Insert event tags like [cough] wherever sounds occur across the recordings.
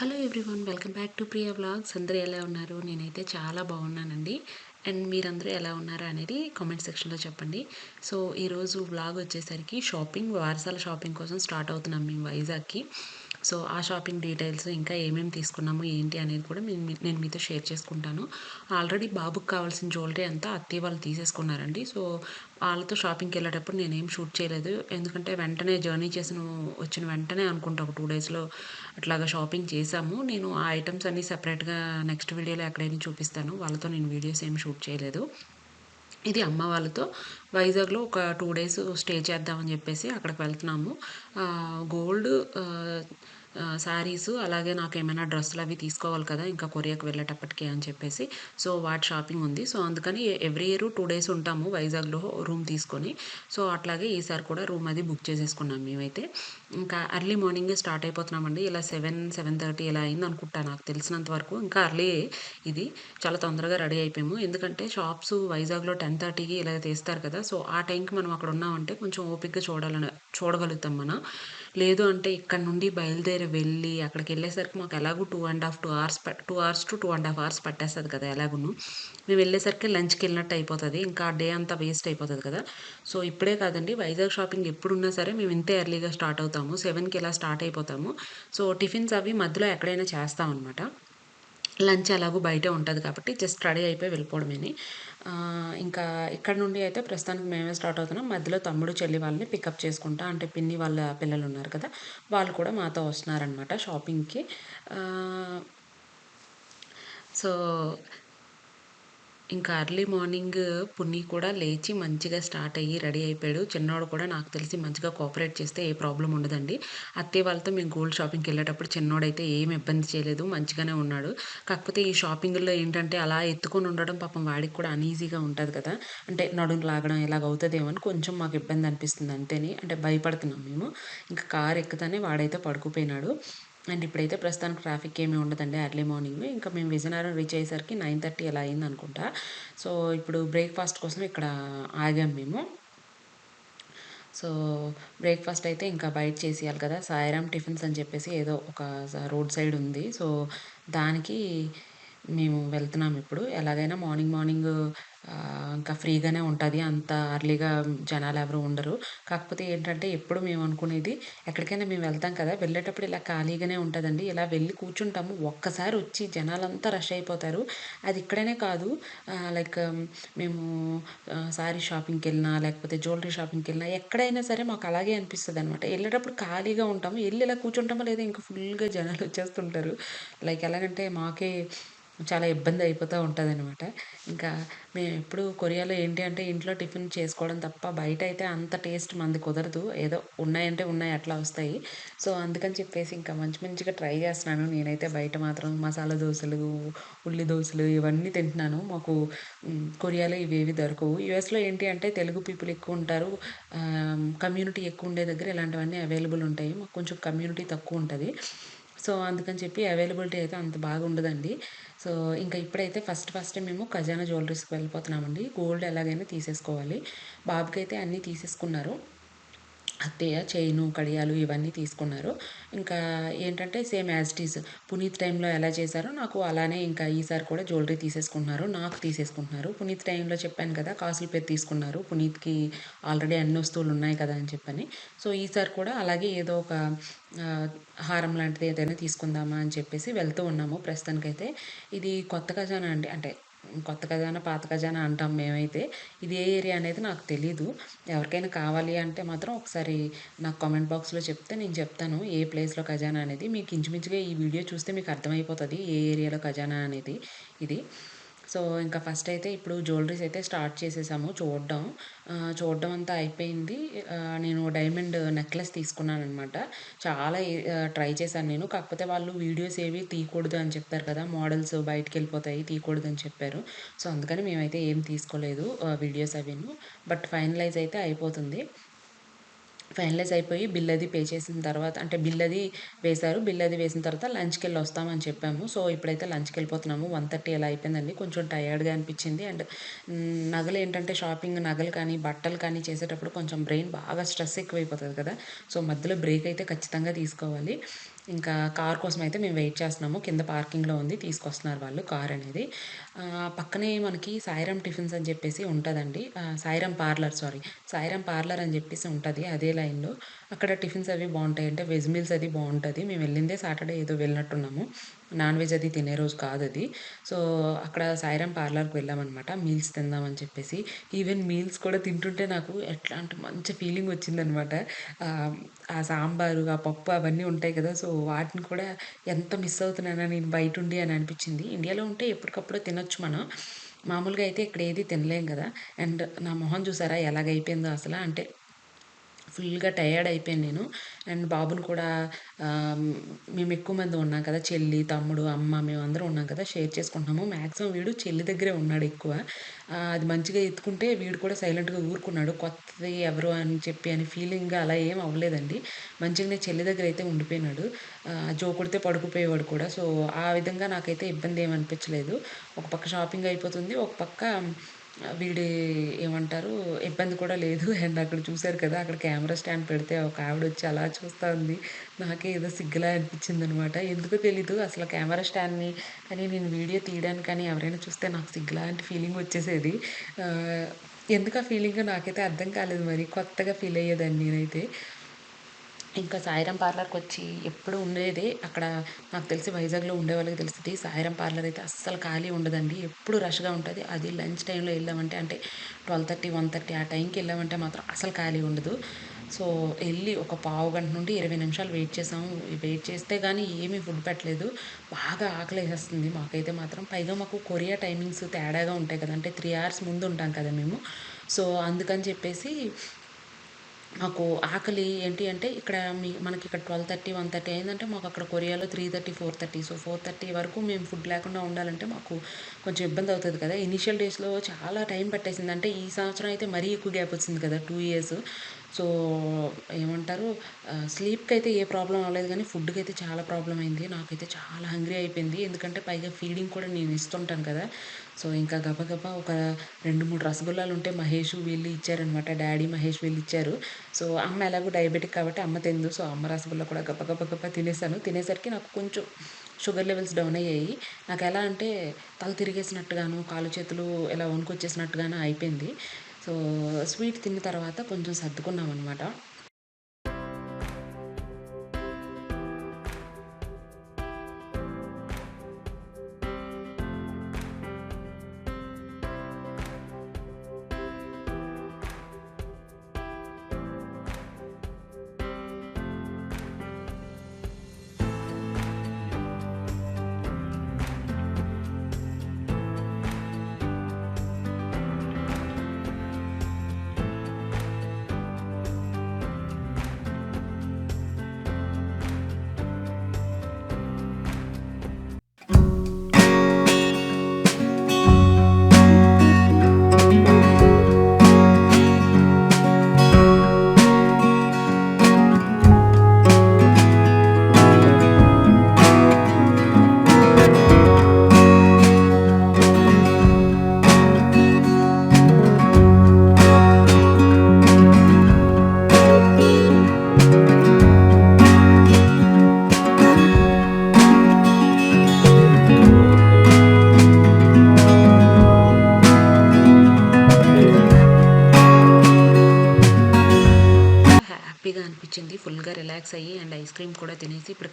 Hello everyone welcome back to Priya vlogs అందరూ ఎలా ఉన్నారు? నేనైతే చాలా బాగున్నానండి. అండ్ మీరందరూ ఎలా ఉన్నారు అనేది కామెంట్ సెక్షన్లో చెప్పండి. సో ఈరోజు వ్లాగ్ వచ్చేసరికి షాపింగ్ వారసాల షాపింగ్ కోసం స్టార్ట్ అవుతున్నాం మేము వైజాగ్కి. సో ఆ షాపింగ్ డీటెయిల్స్ ఇంకా ఏమేమి తీసుకున్నాము ఏంటి అనేది కూడా నేను మీతో షేర్ చేసుకుంటాను. ఆల్రెడీ బాబుకి కావాల్సిన జ్యువెలరీ అంతా అత్తయ్య వాళ్ళు తీసేసుకున్నారండి. సో వాళ్ళతో షాపింగ్కి వెళ్ళేటప్పుడు నేనేం షూట్ చేయలేదు. ఎందుకంటే వెంటనే జర్నీ చేసిన వచ్చిన వెంటనే అనుకుంటా ఒక టూ డేస్లో అట్లాగా షాపింగ్ చేశాము. నేను ఆ ఐటమ్స్ అన్నీ సపరేట్గా నెక్స్ట్ వీడియోలో ఎక్కడైనా చూపిస్తాను. వాళ్ళతో నేను వీడియోస్ ఏం షూట్ చేయలేదు. ఇది అమ్మ వాళ్ళతో. వైజాగ్లో ఒక టూ డేస్ స్టే చేద్దామని చెప్పేసి అక్కడికి వెళ్తున్నాము. గోల్డ్ శారీస్ అలాగే నాకు ఏమైనా డ్రెస్సులు అవి తీసుకోవాలి కదా ఇంకా కొరియాకి వెళ్ళేటప్పటికి అని చెప్పేసి. సో వాటి షాపింగ్ ఉంది. సో అందుకని ఎవ్రీ ఇయర్ టూ డేస్ ఉంటాము వైజాగ్లో రూమ్ తీసుకొని. సో అట్లాగే ఈసారి కూడా రూమ్ అది బుక్ చేసేసుకున్నాం మేమైతే. ఇంకా అర్లీ మార్నింగే స్టార్ట్ అయిపోతున్నామండి. ఇలా సెవెన్ సెవెన్ థర్టీ ఇలా అయింది అనుకుంటా నాకు తెలిసినంత వరకు. ఇంకా అర్లీ ఇది చాలా తొందరగా రెడీ అయిపోయాము. ఎందుకంటే షాప్స్ వైజాగ్లో టెన్ థర్టీకి ఇలా తీస్తారు కదా సో ఆ టైంకి మనం అక్కడ ఉన్నామంటే కొంచెం ఓపిక్గా చూడాలని చూడగలుగుతాం మనం. లేదు అంటే ఇక్కడ నుండి బయలుదేరి వెళ్ళి అక్కడికి వెళ్ళేసరికి మాకు ఎలాగో two and half two hours two hours to two and half hours పట్టేస్తుంది కదా ఎలాగును. మేము వెళ్ళేసరికి లంచ్కి వెళ్ళినట్టు అయిపోతుంది. ఇంకా డే అంతా వేస్ట్ అయిపోతుంది కదా. సో ఇప్పుడే కాదండి వైజాగ్ షాపింగ్ ఎప్పుడున్నా సరే మేము ఇంతే ఎర్లీగా స్టార్ట్ అవుతాం. వస్తాము సెవెన్కి ఇలా స్టార్ట్ అయిపోతాము. సో టిఫిన్స్ అవి మధ్యలో ఎక్కడైనా చేస్తాం అనమాట లంచ్ అలాగూ బయటే ఉంటుంది కాబట్టి జస్ట్ రెడీ అయిపోయి వెళ్ళిపోవడమేని. ఇంకా ఇక్కడ నుండి అయితే ప్రస్తుతానికి మేమే స్టార్ట్ అవుతున్నాం. మధ్యలో తమ్ముడు చెల్లి వాళ్ళని పికప్ చేసుకుంటా అంటే పిన్ని వాళ్ళ పిల్లలు ఉన్నారు కదా వాళ్ళు కూడా మాతో వస్తున్నారనమాట షాపింగ్కి సో ఇంకా అర్లీ మార్నింగ్ పున్ని కూడా లేచి మంచిగా స్టార్ట్ అయ్యి రెడీ అయిపోయాడు. చిన్నోడు కూడా నాకు తెలిసి మంచిగా కోఆపరేట్ చేస్తే ఏ ప్రాబ్లం ఉండదండి. అత్తయ్య వాళ్ళతో మేము గోల్డ్ షాపింగ్కి వెళ్ళేటప్పుడు చిన్నోడైతే ఏం ఇబ్బంది చేయలేదు మంచిగానే ఉన్నాడు. కాకపోతే ఈ షాపింగ్లో ఏంటంటే అలా ఎత్తుకొని ఉండడం పాపం వాడికి కూడా అనీజీగా ఉంటుంది కదా. అంటే నడుము లాగడం ఇలాగవుతుందేమో అని కొంచెం మాకు ఇబ్బంది అనిపిస్తుంది అంతేని. అంటే భయపడుతున్నాం మేము. ఇంకా కార్ ఎక్కుతానే వాడైతే పడుకుపోయినాడు. అండ్ ఇప్పుడైతే ప్రస్తుతానికి ట్రాఫిక్ ఏమీ ఉండదండి ఎర్లీ మార్నింగ్. ఇంకా మేము విజయనగరం రీచ్ అయ్యేసరికి నైన్ థర్టీ అలా అయింది అనుకుంటా సో ఇప్పుడు బ్రేక్ఫాస్ట్ కోసం ఇక్కడ ఆగాం మేము. సో బ్రేక్ఫాస్ట్ అయితే ఇంకా బయట చేసేయాలి కదా. సాయిరామ్ టిఫిన్స్ అని చెప్పేసి ఏదో ఒక రోడ్ సైడ్ ఉంది. సో దానికి మేము వెళ్తున్నాం ఇప్పుడు. ఎలాగైనా మార్నింగ్ మార్నింగ్ ఇంకా ఫ్రీగానే ఉంటుంది. అంత అర్లీగా జనాలు ఎవరు ఉండరు. కాకపోతే ఏంటంటే ఎప్పుడు మేము అనుకునేది ఎక్కడికైనా మేము వెళ్తాం కదా వెళ్ళేటప్పుడు ఇలా ఖాళీగానే ఉంటుందండి. ఇలా వెళ్ళి కూర్చుంటాము. ఒక్కసారి వచ్చి జనాలంతా రష్ అయిపోతారు. అది ఇక్కడనే కాదు. లైక్ మేము సారీ షాపింగ్కి వెళ్ళినా లేకపోతే జ్యువెలరీ షాపింగ్కి వెళ్ళినా ఎక్కడైనా సరే మాకు అలాగే అనిపిస్తుంది అనమాట వెళ్ళేటప్పుడు ఖాళీగా ఉంటాము. వెళ్ళి ఇలా కూర్చుంటామో లేదా ఇంకా ఫుల్గా జనాలు వచ్చేస్తుంటారు. లైక్ ఎలాగంటే మాకే చాలా ఇబ్బంది అయిపోతూ ఉంటుంది అనమాట ఇంకా మేము ఎప్పుడు కొరియాలో ఏంటి అంటే ఇంట్లో టిఫిన్ చేసుకోవడం తప్ప బయట అయితే అంత టేస్ట్ మంది కుదరదు. ఏదో ఉన్నాయంటే ఉన్నాయి అట్లా వస్తాయి. సో అందుకని చెప్పేసి ఇంకా మంచి మంచిగా ట్రై చేస్తున్నాను. నేనైతే బయట మాత్రం మసాలా దోశలు ఉల్లి దోశలు ఇవన్నీ తింటున్నాను. మాకు కొరియాలో ఇవేవి దొరకవు. యూఎస్లో ఏంటి అంటే తెలుగు పీపుల్ ఎక్కువ ఉంటారు. కమ్యూనిటీ ఎక్కువ ఉండే దగ్గర ఇలాంటివన్నీ అవైలబుల్ ఉంటాయి. మాకు కొంచెం కమ్యూనిటీ తక్కువ ఉంటుంది. సో అందుకని చెప్పి అవైలబిలిటీ అయితే అంత బాగుండదండి. సో ఇంకా ఇప్పుడైతే ఫస్ట్ ఫస్ట్ మేము ఖజానా జ్యువెలరీస్కి వెళ్ళిపోతున్నామండి. గోల్డ్ ఎలాగైనా తీసేసుకోవాలి. బాబుకి అయితే అన్నీ తీసేసుకున్నారు. అత్తయ్య చైను కడియాలు ఇవన్నీ తీసుకున్నారు. ఇంకా ఏంటంటే same as it is Puneeth టైంలో ఎలా చేశారో నాకు అలానే ఇంకా ఈసారి కూడా జ్యువెలరీ తీసేసుకుంటున్నారు. నాకు తీసేసుకుంటున్నారు. పునీత్ టైంలో చెప్పాను కదా కాసుల పేరు తీసుకున్నారు. పునీత్కి ఆల్రెడీ అన్ని వస్తువులు ఉన్నాయి కదా అని చెప్పని. సో ఈసారి కూడా అలాగే ఏదో ఒక హారం లాంటిది ఏదైనా తీసుకుందామా అని చెప్పేసి వెళ్తూ ఉన్నాము ప్రస్తుతానికైతే. ఇది కొత్త ఖజానా అండి. అంటే కొత్త ఖజానా పాత ఖజానా అంటాం మేమైతే. ఇది ఏ ఏరియా అనేది నాకు తెలీదు. ఎవరికైనా కావాలి అంటే మాత్రం ఒకసారి నాకు కామెంట్ బాక్స్లో చెప్తే నేను చెప్తాను. ఏ ప్లేస్లో ఖజానా అనేది. మీకు ఇంచుమించుగా ఈ వీడియో చూస్తే మీకు అర్థమైపోతుంది ఏ ఏరియాలో ఖజానా అనేది. ఇది సో ఇంకా ఫస్ట్ అయితే ఇప్పుడు జ్యువెలరీస్ అయితే స్టార్ట్ చేసేసాము చూడడం చూడడం అంతా అయిపోయింది. నేను డైమండ్ నెక్లెస్ తీసుకున్నాను అనమాట చాలా ట్రై చేశాను నేను. కాకపోతే వాళ్ళు వీడియోస్ ఏవి తీయకూడదు అని చెప్పారు కదా మోడల్స్ బయటకు వెళ్ళిపోతాయి తీయకూడదు అని చెప్పారు. సో అందుకని మేమైతే ఏం తీసుకోలేదు వీడియోస్ అవిను. బట్ ఫైనలైజ్ అయితే అయిపోతుంది. ఫైనలైజ్ అయిపోయి బిల్ అది పే చేసిన తర్వాత అంటే బిల్ అది వేశారు. బిల్ అది వేసిన తర్వాత లంచ్కి వెళ్ళి వస్తామని చెప్పాము. సో ఇప్పుడైతే లంచ్కి వెళ్ళిపోతున్నాము వన్ థర్టీ అలా అయిపోయిందండి. కొంచెం టయర్డ్గా అనిపించింది. అండ్ నగలు ఏంటంటే షాపింగ్ నగలు కానీ బట్టలు కానీ చేసేటప్పుడు కొంచెం బ్రెయిన్ బాగా స్ట్రెస్ ఎక్కువైపోతుంది కదా. సో మధ్యలో బ్రేక్ అయితే ఖచ్చితంగా తీసుకోవాలి. ఇంకా కార్ కోసం అయితే మేము వెయిట్ చేస్తున్నాము. కింద పార్కింగ్‌లో ఉంది. తీసుకొస్తున్నారు వాళ్ళు కార్ అనేది. పక్కనే మనకి సాయిరామ్ టిఫిన్స్ అని చెప్పేసి ఉంటుందండి ఆహ్, Sairam parlour sorry. Sairam parlour అని చెప్పేసి ఉంటుంది అదే లైన్‌లో. అక్కడ టిఫిన్స్ అవి బాగుంటాయి అంటే వెజ్ మీల్స్ అది బాగుంటుంది మేము వెళ్ళిందే సాటర్‌డే ఏదో వెళ్ళినట్టున్నాము. నాన్ వెజ్ అది తినే రోజు కాదు అది సో, అక్కడ సాయిరామ్ పార్లర్‌కి వెళ్ళామనమాట. మీల్స్ తిందామని చెప్పేసి. ఈవెన్ మీల్స్ కూడా తింటుంటే నాకు ఎట్లా అంటే మంచి ఫీలింగ్ వచ్చిందనమాట. ఆ సాంబారు, ఆ పప్పు అవన్నీ ఉంటాయి కదా! సో, వాటిని కూడా ఎంత మిస్ అవుతున్నానా నేను బయటుండి అని అనిపించింది ఇండియాలో ఉంటే ఎప్పటికప్పుడు తినొచ్చు మనం. మామూలుగా అయితే ఇక్కడ ఏది తినలేం కదా అండ్ నా మొహం చూసారా ఎలాగైపోయిందో అసలు అంటే ఫుల్‌గా టయర్డ్ అయిపోయాను నేను. అండ్ బాబుని కూడా మేము ఎక్కువ మంది ఉన్నాం కదా! చెల్లి, తమ్ముడు, అమ్మ మేము అందరం ఉన్నాం కదా! షేర్ చేసుకుంటున్నాము. మ్యాక్సిమం వీడు చెల్లి దగ్గరే ఉన్నాడు ఎక్కువ. అది మంచిగా ఎత్తుకుంటే వీడు కూడా సైలెంట్‌గా ఊరుకున్నాడు. కొత్తది ఎవరు అని చెప్పి అని ఫీలింగ్ అలా ఏం అవ్వలేదండి. మంచిగానే చెల్లి దగ్గర అయితే ఉండిపోయినాడు. జో కొడితే పడుకుపోయేవాడు కూడా. సో, ఆ విధంగా నాకైతే ఇబ్బంది ఏమి అనిపించలేదు. ఒక పక్క షాపింగ్ అయిపోతుంది. ఒక పక్క వీడి ఏమంటారు ఇబ్బంది కూడా లేదు. [laughs] అండ్ అక్కడ చూశారు కదా! అక్కడ కెమెరా స్టాండ్ పెడితే ఒక ఆవిడ వచ్చి అలా చూస్తూ ఉంది. నాకే ఏదో సిగ్గులా అనిపించిందనమాట. ఎందుకో తెలీదు అసలు కెమెరా స్టాండ్‌ని కానీ నేను వీడియో తీయడానికి కానీ ఎవరైనా చూస్తే నాకు సిగ్గులాంటి ఫీలింగ్ వచ్చేసేది. ఎందుకు ఆ ఫీలింగ్ నాకైతే అర్థం కాలేదు మరి. కొత్తగా ఫీల్ అయ్యేదాన్ని నేనైతే. ఇంకా సాయిరామ్ పార్లర్‌కొచ్చి ఎప్పుడు ఉండేదే అక్కడ నాకు తెలిసి వైజాగ్‌లో ఉండే వాళ్ళకి తెలుస్తుంది సాయిరాం పార్లర్ అయితే అస్సలు ఖాళీ ఉండదండి. ఎప్పుడు రష్‌గా ఉంటుంది అది లంచ్ టైంలో వెళ్ళామంటే అంటే 12:30, 1:30 ఆ టైంకి వెళ్ళామంటే మాత్రం అసలు ఖాళీ ఉండదు. సో, వెళ్ళి ఒక పావు గంట నుండి 20 నిమిషాలు వెయిట్ చేసాము. వెయిట్ చేస్తే కానీ ఏమీ ఫుడ్ పెట్టలేదు. బాగా ఆకలి వేసేస్తుంది మాకైతే మాత్రం. పైగా మాకు కొరియా టైమింగ్స్ తేడాగా ఉంటాయి కదా! అంటే త్రీ అవర్స్ ముందు ఉంటాం కదా మేము. సో, అందుకని చెప్పేసి మాకు ఆకలి ఏంటి అంటే ఇక్కడ మీ మనకి ఇక్కడ ట్వెల్వ్ థర్టీ వన్ థర్టీ అయిందంటే అక్కడ కొరియాలో 3:30, 4:30 సో, 4:30 వరకు మేము ఫుడ్ లేకుండా ఉండాలంటే మాకు కొంచెం ఇబ్బంది అవుతుంది కదా! ఇనిషియల్ డేస్‌లో చాలా టైం పట్టేసింది. అంటే ఈ సంవత్సరం అయితే మరీ ఎక్కువ గ్యాప్ వచ్చింది కదా! Two years. సో, ఏమంటారు స్లీప్కి అయితే ఏ ప్రాబ్లమ్ అవ్వలేదు ఫుడ్ అయితే చాలా ప్రాబ్లం అయింది. నాకైతే చాలా హంగ్రీ అయిపోయింది. ఎందుకంటే పైగా ఫీడింగ్ కూడా నేను ఇస్తుంటాను కదా! సో, ఇంకా గబగబా ఒక రెండు మూడు రసగుల్లాలు ఉంటే మహేష్ వీళ్ళు ఇచ్చారనమాట. డాడీ మహేష్ వీళ్ళు ఇచ్చారు సో, అమ్మ ఎలాగో డయాబెటిక్ కాబట్టి అమ్మ తిందు సో, అమ్మ రసగుల్లా కూడా గబగబగబా తినేసాను. తినేసరికి నాకు కొంచెం షుగర్ లెవెల్స్ డౌన్ అయ్యాయి. నాకు ఎలా అంటే తల తిరిగేసినట్టుగాను, కాళ్ళు చేతులు ఇలా వణుకొచ్చేసినట్టుగాను అయిపోయింది. సో, స్వీట్ తిన్న తర్వాత కొంచెం సర్దుకున్నాం అనమాట Bye.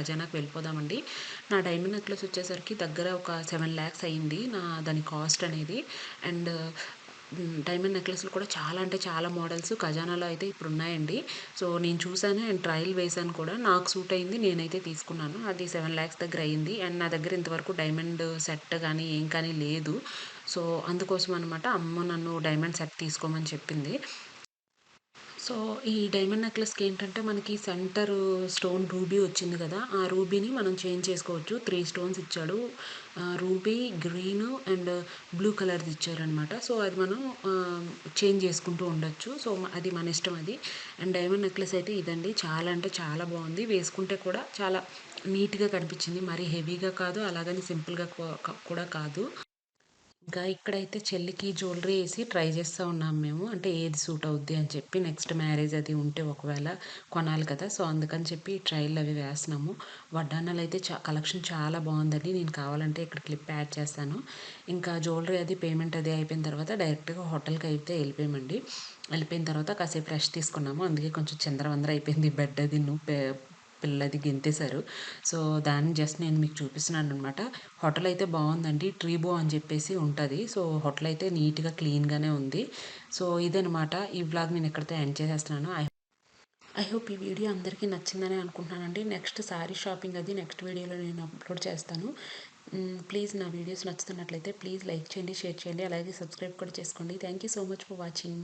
ఖజానాకు వెళ్ళిపోదామండి. నా డైమండ్ నెక్లెస్ వచ్చేసరికి దగ్గర ఒక 7,00,000 అయింది. నా దాని కాస్ట్ అనేది. అండ్ డైమండ్ నెక్లెస్‌లు కూడా చాలా అంటే చాలా మోడల్స్ ఖజానాలో అయితే ఇప్పుడు ఉన్నాయండి సో, నేను చూశాను అండ్ ట్రయల్ వేశాను కూడా. నాకు సూట్ అయింది. నేనైతే తీసుకున్నాను. అది 7,00,000 దగ్గర అయింది. అండ్ నా దగ్గర ఇంతవరకు డైమండ్ సెట్ కానీ ఏం కానీ లేదు. సో, అందుకోసం అనమాట అమ్మ నన్ను డైమండ్ సెట్ తీసుకోమని చెప్పింది. సో, ఈ డైమండ్ నెక్లెస్‌కి ఏంటంటే మనకి సెంటర్ స్టోన్ రూబీ వచ్చింది కదా! ఆ రూబీని మనం చేంజ్ చేసుకోవచ్చు. త్రీ స్టోన్స్ ఇచ్చాడు. రూబీ, గ్రీన్ అండ్ బ్లూ కలర్‌ది ఇచ్చారనమాట. సో, అది మనం చేంజ్ చేసుకుంటూ ఉండొచ్చు. సో, అది మన ఇష్టం అది. అండ్ డైమండ్ నెక్లెస్ అయితే ఇదండి. చాలా అంటే చాలా బాగుంది వేసుకుంటే కూడా చాలా నీట్‌గా కనిపించింది. మరీ హెవీగా కాదు. అలాగని సింపుల్‌గా కూడా కాదు. ఇంకా ఇక్కడైతే చెల్లికి జ్యువెలరీ వేసి ట్రై చేస్తూ ఉన్నాం మేము. అంటే ఏది సూట్ అవుద్ది అని చెప్పి నెక్స్ట్ మ్యారేజ్ అది ఉంటే ఒకవేళ కొనాలి కదా! సో, అందుకని చెప్పి ట్రైల్ అవి వేస్తున్నాము. వడ్డానాలు అయితే చా కలెక్షన్ చాలా బాగుందండి నేను కావాలంటే ఇక్కడ క్లిప్ యాడ్ చేస్తాను. ఇంకా జ్యువెలరీ అది పేమెంట్ అది అయిపోయిన తర్వాత డైరెక్ట్‌గా హోటల్‌కి అయితే వెళ్ళిపోయామండి వెళ్ళిపోయిన తర్వాత కాసేపు రెస్ట్ తీసుకున్నాము. అందుకే కొంచెం చంద్రవందర అయిపోయింది బెడ్ అదిను నువ్వు పిల్లది గెంతేశారు. సో, దాన్ని జస్ట్ నేను మీకు చూపిస్తున్నాను అనమాట హోటల్ అయితే బాగుందండి ట్రీబో అని చెప్పేసి ఉంటుంది సో, హోటల్ అయితే నీట్‌గా క్లీన్‌గానే ఉంది. సో, ఇదనమాట. ఈ వ్లాగ్ నేను ఇక్కడితో ఎండ్ చేసేస్తున్నాను. ఐ ఐ హోప్ ఈ వీడియో అందరికీ నచ్చిందని అనుకుంటున్నానండి. నెక్స్ట్ శారీ షాపింగ్ అది నెక్స్ట్ వీడియోలో నేను అప్లోడ్ చేస్తాను. ప్లీజ్ నా వీడియోస్ నచ్చుతున్నట్లయితే ప్లీజ్ లైక్ చేయండి, షేర్ చేయండి. అలాగే సబ్స్క్రైబ్ కూడా చేసుకోండి. Thank you so much for watching.